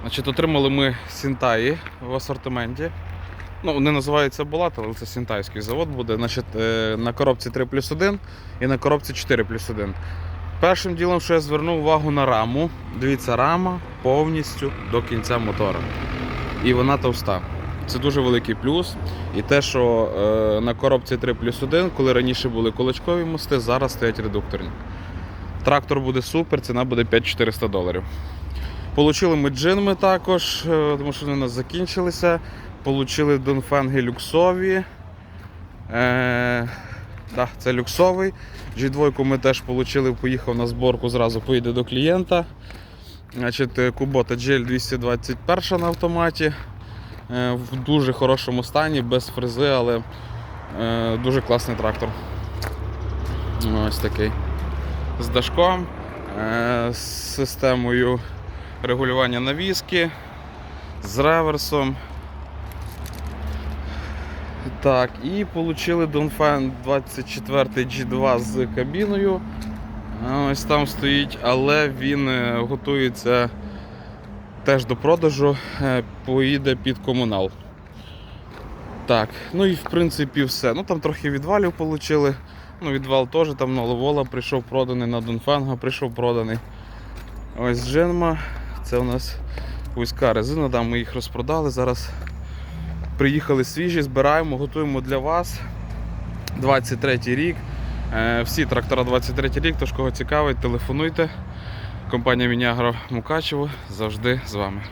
Значить, Отримали ми Сінтаї в асортименті. Ну, вони називаються Булат, але це сінтайський завод буде. Значить, е, на коробці 3 плюс 1 і на коробці 4 плюс 1. Першим ділом, що я звернув увагу на раму. Дивіться, рама повністю до кінця мотора. І вона товста. Це дуже великий плюс. І те, що е, на коробці 3 плюс 1, коли раніше були кулачкові мости, зараз стоять редукторні. Трактор буде супер, ціна буде 5400 доларів. Получили ми джинми також, е, тому що вони у нас закінчилися. Получили донфенги люксові. Е, да, це люксовий. G2 ми теж отримали, поїхав на зборку, зразу поїде до клієнта. Значить, Kubota GL 221 на автоматі. Е, в дуже хорошому стані, без фрези, але е, дуже класний трактор. Ось такий. З дашком, е, з системою регулювання навіски, з реверсом. Так, і отримали Dongfeng 24 G2 з кабіною. Ось там стоїть, але він е, готується теж до продажу, е, поїде під комунал. Так, ну і в принципі все. Ну там трохи відвалів отримали. Ну, відвал теж там на Ловола прийшов проданий, на Донфенга прийшов проданий. Ось Дженма. Це у нас вузька резина, да, ми їх розпродали. Зараз приїхали свіжі, збираємо, готуємо для вас. 23 рік. Е, Всі трактора 23 рік, тож кого цікавить, телефонуйте. Компанія Мінягро Мукачево завжди з вами.